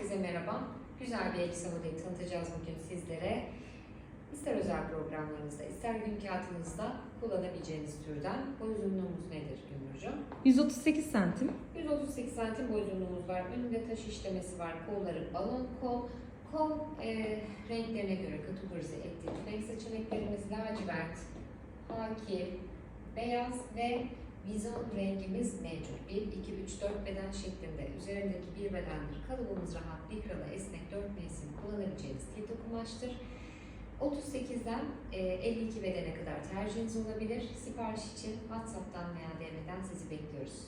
Herkese merhaba. Güzel bir elbise modeli tanıtacağız bugün sizlere. İster özel programlarınızda, ister gün kağıtınızda kullanabileceğiniz türden. Boy uzunluğumuz nedir Gümrücüğüm? 138 santim. 138 santim boy uzunluğumuz var. Önünde taş işlemesi var. Kolları balon kol. Kol e, renklerine göre kategorize ettik. Renk seçeneklerimiz lacivert, haki, beyaz ve vizon rengimiz mevcut. 1, 2, 3, 4 beden şeklinde. Üzerindeki bir bedendir. Kalıbımız rahat, likralı, esnek, 4 mevsim kullanabileceğiniz tip kumaştır. 38'den e, 52 bedene kadar tercihiniz olabilir. Sipariş için WhatsApp'tan veya DM'den sizi bekliyoruz.